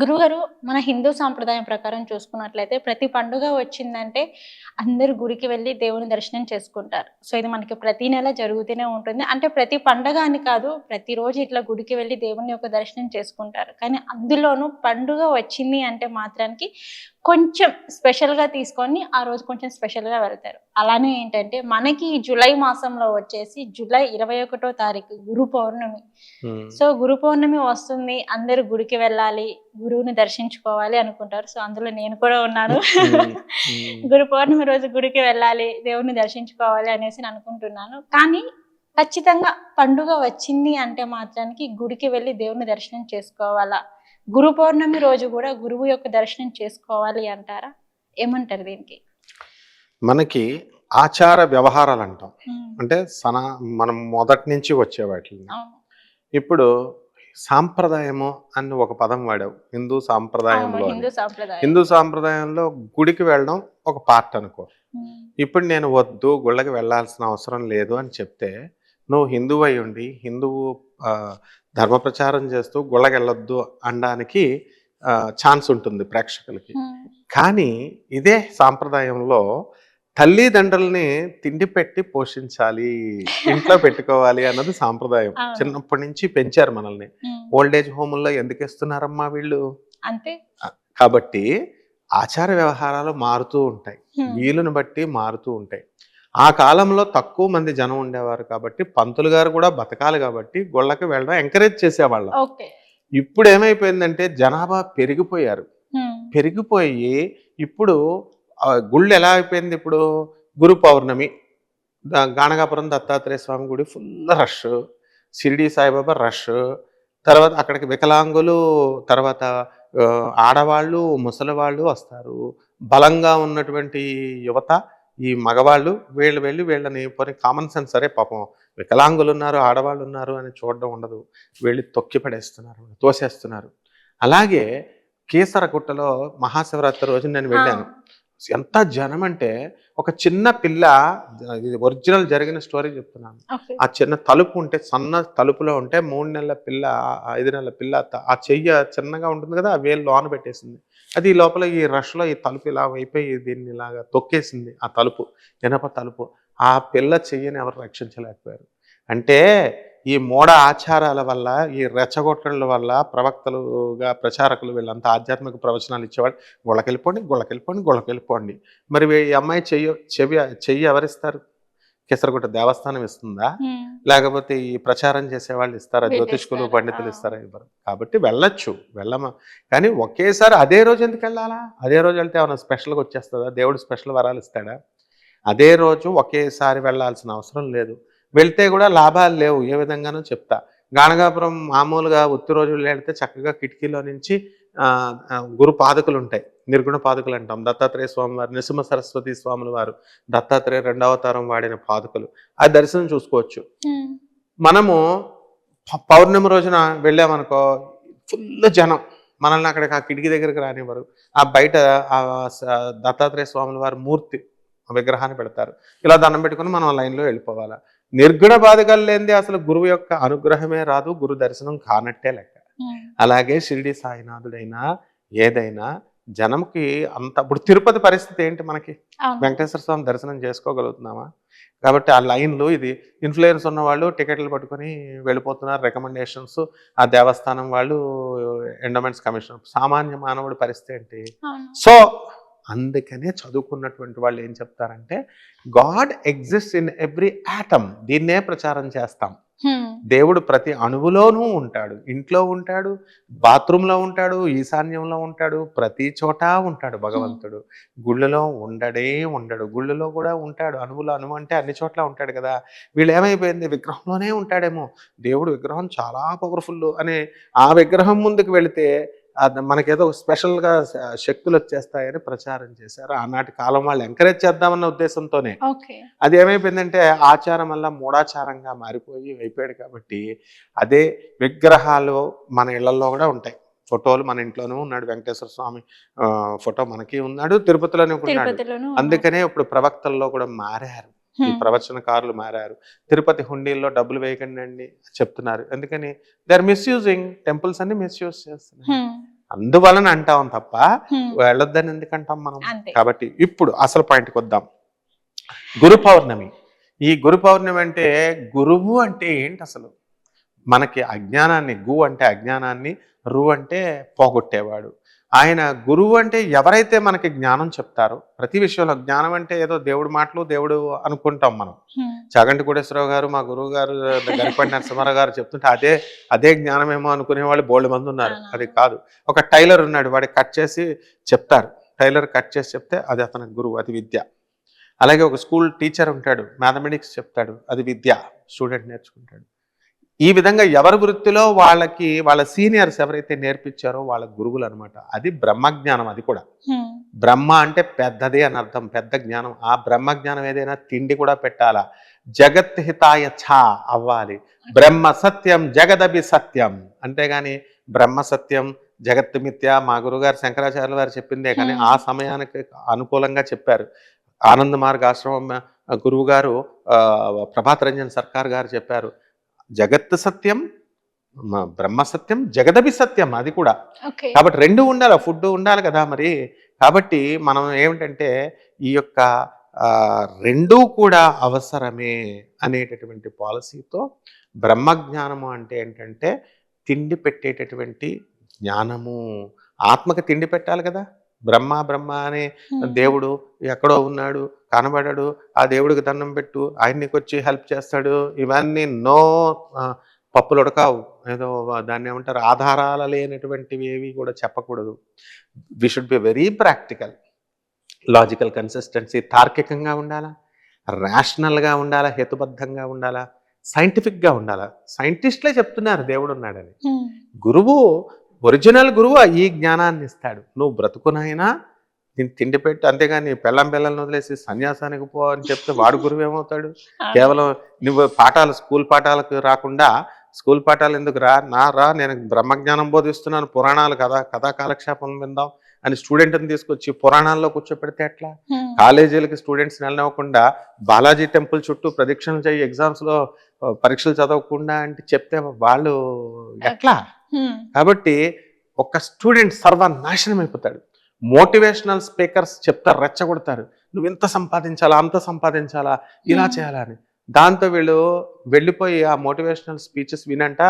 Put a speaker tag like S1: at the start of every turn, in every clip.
S1: గురుగారు మన హిందూ సాంప్రదాయం ప్రకారం చూసుకున్నట్లయితే ప్రతి పండుగ వచ్చిందంటే అందరూ గుడికి వెళ్ళి దేవుని దర్శనం చేసుకుంటారు. సో ఇది మనకి ప్రతి నెల జరుగుతూనే ఉంటుంది. అంటే ప్రతి పండగ అని కాదు ప్రతిరోజు ఇట్లా గుడికి వెళ్ళి దేవుని యొక్క దర్శనం చేసుకుంటారు. కానీ అందులోనూ పండుగ వచ్చింది అంటే మాత్రానికి కొంచెం స్పెషల్గా తీసుకొని ఆ రోజు కొంచెం స్పెషల్గా వెళ్తారు అలానే ఏంటంటే మనకి జూలై మాసంలో వచ్చేసి జూలై ఇరవై ఒకటో తారీఖు గురు పౌర్ణమి
S2: ఉమ్.
S1: సో గురు పౌర్ణమి వస్తుంది అందరూ గుడికి వెళ్ళాలి గురువుని దర్శించుకోవాలి అనుకుంటారు సో అందులో నేను కూడా ఉన్నాను
S2: ఉమ్. ఉమ్.
S1: గురు పౌర్ణమి రోజు గుడికి వెళ్ళాలి దేవుని దర్శించుకోవాలి అనేసి నేను అనుకుంటున్నాను కానీ ఖచ్చితంగా పండుగ వచ్చింది అంటే మాత్రానికి గుడికి వెళ్ళి దేవుని దర్శనం చేసుకోవాలా గురు పౌర్ణమి రోజు కూడా గురువు యొక్క దర్శనం చేసుకోవాలి అంటారా? ఏమంటారు దీనికి?
S2: మనకి ఆచార వ్యవహారాలు అంటాం. అంటే సనా మనం మొదటి నుంచి వచ్చే వాటిని. ఇప్పుడు సాంప్రదాయము అని ఒక పదం వాడావు. హిందూ సాంప్రదాయంలో.
S1: హిందూ సాంప్రదాయం.
S2: హిందూ సాంప్రదాయంలో గుడికి వెళ్ళడం ఒక పార్ట్ అనుకో. ఇప్పుడు నేను వద్దు గుళ్ళకి వెళ్ళాల్సిన అవసరం లేదు అని చెప్తే నువ్వు హిందువు అయి ఉండి హిందువు ధర్మ ప్రచారం చేస్తూ గుళ్ళకి వెళ్ళొద్దు అనడానికి ఛాన్స్ ఉంటుంది ప్రేక్షకులకి. కానీ ఇదే సాంప్రదాయంలో తల్లిదండ్రుల్ని తిండి పెట్టి పోషించాలి ఇంట్లో పెట్టుకోవాలి అన్నది సాంప్రదాయం. చిన్నప్పటి నుంచి పెంచారు మనల్ని. ఓల్డ్ ఏజ్ హోముల్లో ఎందుకు ఇస్తున్నారమ్మా వీళ్ళు?
S1: అంతే.
S2: కాబట్టి ఆచార వ్యవహారాలు మారుతూ ఉంటాయి. వీలుని బట్టి మారుతూ ఉంటాయి. ఆ కాలంలో తక్కువ మంది జనం ఉండేవారు కాబట్టి పంతులు గారు కూడా బతకాలి కాబట్టి గుళ్ళకి వెళ్ళడం ఎంకరేజ్ చేసేవాళ్ళం. ఇప్పుడు ఏమైపోయిందంటే జనాభా పెరిగిపోయారు. పెరిగిపోయి ఇప్పుడు గుళ్ళు ఎలా అయిపోయింది ఇప్పుడు? గురు పౌర్ణమి గాణగాపురం దత్తాత్రేయ స్వామి గుడి full rush Shirdi Saibaba rush తర్వాత అక్కడికి వికలాంగులు తర్వాత ఆడవాళ్ళు ముసలివాళ్ళు వస్తారు. బలంగా ఉన్నటువంటి యువత ఈ మగవాళ్ళు వీళ్ళు వెళ్ళి వీళ్ళని పోనీ కామన్ సెన్స్ సరే పాపం వికలాంగులు ఉన్నారు ఆడవాళ్ళు ఉన్నారు అని చూడడం ఉండదు. వెళ్ళి తొక్కి పడేస్తున్నారు తోసేస్తున్నారు. అలాగే కీసరగుట్టలో మహాశివరాత్రి రోజు నేను వెళ్ళాను. ఎంత జనం అంటే ఒక చిన్న పిల్ల ఇది ఒరిజినల్ జరిగిన స్టోరీ చెప్తున్నాను. ఆ చిన్న తలుపు ఉంటే సన్న తలుపులో ఉంటే మూడు నెలల పిల్ల ఐదు నెలల పిల్ల ఆ చెయ్య చిన్నగా ఉంటుంది కదా ఆ వేలు లోన పెట్టేసింది. అది ఈ లోపల ఈ రష్లో ఈ తలుపు ఇలా అయిపోయి దీన్ని ఇలాగా తొక్కేసింది ఆ తలుపు ఎనప తలుపు. ఆ పిల్ల చెయ్యని ఎవరు రక్షించలేకపోయారు. అంటే ఈ మూఢ ఆచారాల వల్ల ఈ రెచ్చగొట్టల వల్ల ప్రవక్తలుగా ప్రచారకులు వీళ్ళంతా ఆధ్యాత్మిక ప్రవచనాలు ఇచ్చేవాడు గుళ్ళకెళ్ళిపోండి గుళ్ళకెళ్ళిపోండి గుళ్ళకెళ్ళిపోండి. మరి ఈ అమ్మాయి చెయ్యి చెవి చెయ్యి ఎవరిస్తారు? కెసరగుట్ట దేవస్థానం ఇస్తుందా? లేకపోతే ఈ ప్రచారం చేసే వాళ్ళు ఇస్తారా? జ్యోతిష్కులు? పండితులు. ఇస్తారా? ఇవ్వరు. కాబట్టి వెళ్ళొచ్చు వెళ్ళమా. కానీ ఒకేసారి అదే రోజు ఎందుకు వెళ్ళాలా? అదే రోజు వెళ్తే ఏమైనా స్పెషల్గా వచ్చేస్తుందా? దేవుడు స్పెషల్ వరాలు ఇస్తాడా? అదే రోజు ఒకేసారి వెళ్ళాల్సిన అవసరం లేదు. వెళ్తే కూడా లాభాలు లేవు. ఏ విధంగానూ చెప్తా. గాణగాపురం మామూలుగా ఉత్తి రోజులు వెళ్తే చక్కగా కిటికీలో నుంచి గురు పాదకులు ఉంటాయి. నిర్గుణ పాదకులు అంటాం దత్తాత్రేయ స్వామి వారు నృసింహ సరస్వతి స్వాముల వారు దత్తాత్రేయ రెండవ అవతారం వాడిన పాదకులు. ఆ దర్శనం చూసుకోవచ్చు. మనము పౌర్ణమి రోజున వెళ్ళామనుకో ఫుల్ జనం. మనల్ని అక్కడికి ఆ కిటికీ దగ్గరికి రానివ్వరు. ఆ బయట ఆ దత్తాత్రేయ స్వాముల వారి మూర్తి విగ్రహాన్ని పెడతారు. ఇలా దండం పెట్టుకుని మనం లైన్లో వెళ్ళిపోవాలా. నిర్గుణ బాధకాలు లేనిదే అసలు గురువు యొక్క అనుగ్రహమే రాదు. గురు దర్శనం కానట్టే లెక్క. అలాగే షిరిడి సాయినాథుడైనా ఏదైనా జనంకి అంత ఇప్పుడు తిరుపతి పరిస్థితి ఏంటి మనకి. వెంకటేశ్వర స్వామి దర్శనం చేసుకోగలుగుతున్నామా? కాబట్టి ఆ లైన్లు ఇది ఇన్ఫ్లుయెన్స్ ఉన్న వాళ్ళు టికెట్లు పట్టుకొని వెళ్ళిపోతున్నారు రికమెండేషన్స్ ఆ దేవస్థానం వాళ్ళు ఎండోమెంట్స్ కమిషన్ సామాన్య మానవుడి పరిస్థితి ఏంటి. సో అందుకనే చదువుకున్నటువంటి వాళ్ళు ఏం చెప్తారంటే god exist in every atom దీన్నే ప్రచారం చేస్తాం. దేవుడు ప్రతి అణువులోనూ ఉంటాడు. ఇంట్లో ఉంటాడు బాత్రూంలో ఉంటాడు ఈశాన్యంలో ఉంటాడు ప్రతి చోట ఉంటాడు భగవంతుడు. గుళ్ళలో ఉండడే ఉండడు. గుళ్ళలో కూడా ఉంటాడు. అణువులు అణువు అంటే అన్ని చోట్ల ఉంటాడు కదా. వీళ్ళు ఏమైపోయింది? విగ్రహంలోనే ఉంటాడేమో. దేవుడు విగ్రహం చాలా పవర్ఫుల్ అనే ఆ విగ్రహం ముందుకు వెళితే మనకేదో స్పెషల్గా శక్తులు వచ్చేస్తాయని ప్రచారం చేశారు. ఆనాటి కాలం వాళ్ళు ఎంకరేజ్ చేద్దామన్న ఉద్దేశంతోనే. అది ఏమైపోయిందంటే ఆచారం వల్ల మూఢాచారంగా మారిపోయి అయిపోయాడు కాబట్టి అదే విగ్రహాలు మన ఇళ్ళలో కూడా ఉంటాయి. ఫోటోలు మన ఇంట్లోనూ ఉన్నాడు వెంకటేశ్వర స్వామి ఫోటో మనకి ఉన్నాడు తిరుపతిలోనే ఉన్నాడు. అందుకనే ఇప్పుడు ప్రవక్తల్లో కూడా మారారు. ఈ ప్రవచనకారులు మారారు. తిరుపతి హుండీల్లో డబ్బులు వేయకండి అండి చెప్తున్నారు. ఎందుకని దే ఆర్ మిస్యూజింగ్ టెంపుల్స్ అన్ని మిస్యూజ్ చేస్తున్నారు అందువలన అంటాం తప్ప. వెళ్ళొద్దని ఎందుకంటాం మనం? కాబట్టి ఇప్పుడు అసలు పాయింట్కి వద్దాం. గురు పౌర్ణమి. ఈ గురు పౌర్ణమి అంటే గురువు అంటే ఏంటి అసలు? మనకి అజ్ఞానాన్ని గు అంటే అజ్ఞానాన్ని రు అంటే పోగొట్టేవాడు. ఆయన గురువు అంటే ఎవరైతే మనకి జ్ఞానం చెప్తారో ప్రతి విషయంలో జ్ఞానం అంటే ఏదో దేవుడి మాటలు దేవుడు అనుకుంటాం మనం. చాగంటి కోటేశ్వరరావు గారు మా గురువు గారు గరిపండి నరసింహారావు గారు చెప్తుంటే అదే అదే జ్ఞానమేమో అనుకునే వాళ్ళు బోల్డ్ మంది ఉన్నారు. అది కాదు. ఒక టైలర్ ఉన్నాడు వాడికి కట్ చేసి చెప్తారు. టైలర్ కట్ చేసి చెప్తే అది అతని గురువు అది విద్య. అలాగే ఒక స్కూల్ టీచర్ ఉంటాడు మ్యాథమెటిక్స్ చెప్తాడు అది విద్య. స్టూడెంట్ నేర్చుకుంటాడు. ఈ విధంగా ఎవరి వృత్తిలో వాళ్ళకి వాళ్ళ సీనియర్స్ ఎవరైతే నేర్పించారో వాళ్ళ గురువులు అనమాట అది బ్రహ్మజ్ఞానం అది కూడా.
S1: హ్మ్.
S2: బ్రహ్మ అంటే పెద్దది అని అర్థం పెద్ద జ్ఞానం. ఆ బ్రహ్మ జ్ఞానం ఏదైనా తిండి కూడా పెట్టాలా? జగత్ హితాయ ఛ అవ్వాలి. బ్రహ్మ సత్యం జగదభి సత్యం. అంతేగాని బ్రహ్మ సత్యం జగత్ మిథ్య మా గురుగారు శంకరాచార్యుల వారు చెప్పిందే కానీ. ఆ సమయానికి అనుకూలంగా చెప్పారు. ఆనంద మార్గ ఆశ్రమం గురువు గారు ఆ, ప్రభాత్ రంజన్ సర్కార్ గారు చెప్పారు. జగత్ సత్యం బ్రహ్మ సత్యం జగదభి సత్యం అది కూడా. కాబట్టి రెండు ఉండాలి ఫుడ్ ఉండాలి కదా మరి. కాబట్టి మనం ఏమిటంటే ఈ యొక్క రెండూ కూడా అవసరమే అనేటటువంటి పాలసీతో బ్రహ్మజ్ఞానము అంటే ఏంటంటే తిండి పెట్టేటటువంటి జ్ఞానము. ఆత్మకి తిండి పెట్టాలి కదా. బ్రహ్మ బ్రహ్మ అనే. దేవుడు ఎక్కడో ఉన్నాడు కనబడాడు. ఆ దేవుడికి దండం పెట్టు ఆయన నీకు వచ్చి హెల్ప్ చేస్తాడు. ఇవన్నీ నో ఉడకావు. ఏదో దాన్ని ఏమంటారు ఆధారాలు లేనటువంటివి ఏవి కూడా చెప్పకూడదు. We should be very practical logical consistency తార్కికంగా ఉండాలా? రేషనల్గా ఉండాలా? హేతుబద్ధంగా ఉండాలా? సైంటిఫిక్గా ఉండాలా? సైంటిస్టులే చెప్తున్నారు దేవుడు ఉన్నాడని. గురువు ఒరిజినల్ గురువు ఈ జ్ఞానాన్ని ఇస్తాడు. నువ్వు బ్రతుకునైనా నేను తిండి పెట్టి అంతేగాని పెళ్ళం పిల్లల్ని వదిలేసి సన్యాసానికి పో అని చెప్తే వాడు గురువు ఏమవుతాడు. కేవలం నువ్వు పాఠాలు స్కూల్ పాఠాలకు రాకుండా స్కూల్ పాఠాలు ఎందుకు రా? నా రా నేను బ్రహ్మజ్ఞానం బోధిస్తున్నాను పురాణాలు కథా కథా కాలక్షేపం విందాం. అని స్టూడెంట్ని తీసుకొచ్చి పురాణాల్లో కూర్చోపెడితే ఎట్లా. కాలేజీలకి స్టూడెంట్స్ వెళ్ళనివ్వకుండా బాలాజీ టెంపుల్ చుట్టూ ప్రదక్షిణలు చేయి ఎగ్జామ్స్లో పరీక్షలు చదవకుండా అంటే చెప్తే వాళ్ళు ఎట్లా. కాబట్టి ఒక స్టూడెంట్ సర్వనాశనం అయిపోతాడు. మోటివేషనల్ స్పీకర్స్ చెప్తారు రెచ్చగొడతారు. నువ్వు ఇంత సంపాదించాలా? అంత సంపాదించాలా? ఇలా. చేయాలా? అని. దాంతో వీళ్ళు వెళ్ళిపోయి ఆ మోటివేషనల్ స్పీచెస్ వినంట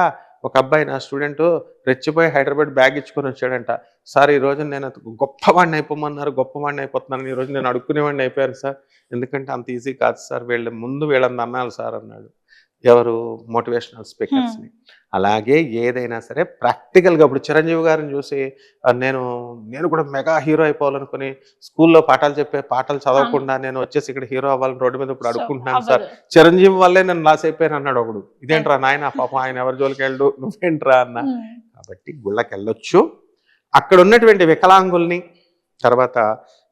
S2: ఒక అబ్బాయి నా స్టూడెంట్ రెచ్చిపోయి హైదరాబాద్ బ్యాగ్ ఇచ్చుకొని వచ్చాడంట. సార్ ఈ రోజు నేను గొప్పవాడిని అయిపోమన్నారు గొప్పవాడిని అయిపోతున్నాను ఈ రోజు నేను అడుక్కునేవాడిని అయిపోయాను సార్. ఎందుకంటే అంత ఈజీ కాదు సార్ వీళ్ళ ముందు వీళ్ళని అన్నారు సార్ అన్నాడు. ఎవరు? మోటివేషనల్ స్పీకర్స్ని అలాగే ఏదైనా సరే ప్రాక్టికల్గా ఇప్పుడు చిరంజీవి గారిని చూసి నేను నేను కూడా మెగా హీరో అయిపోవాలనుకుని స్కూల్లో పాఠాలు చెప్పే పాటలు చదవకుండా నేను వచ్చేసి ఇక్కడ హీరో అవ్వాలని రోడ్డు మీద ఇప్పుడు
S1: సో,
S2: అడుక్కుంటున్నాను సార్. చిరంజీవి వల్లే నేను లాస్ అయిపోయాను అన్నాడు ఒకడు. ఇదేంట్రా నాయన పాపం ఆయన ఎవరి జోలికి వెళ్ళు నువ్వేంట్రా అన్న. కాబట్టి గుళ్ళకి వెళ్ళొచ్చు అక్కడ ఉన్నటువంటి వికలాంగుల్ని తర్వాత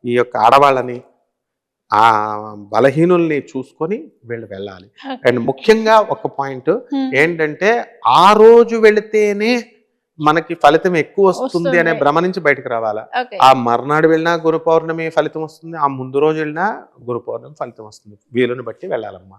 S2: ఈ యొక్క ఆడవాళ్ళని ఆ బలహీనుల్ని చూసుకొని వీళ్ళు వెళ్ళాలి. అండ్ ముఖ్యంగా ఒక పాయింట్. ఏంటంటే ఆ రోజు వెళితేనే మనకి ఫలితం ఎక్కువ వస్తుంది అనే. భ్రమ నుంచి బయటకు రావాలా ఆ మర్నాడు వెళ్ళినా గురు పౌర్ణమి ఫలితం వస్తుంది ఆ ముందు రోజు వెళ్ళినా గురు పౌర్ణమి ఫలితం వస్తుంది వీలుని బట్టి వెళ్ళాలమ్మా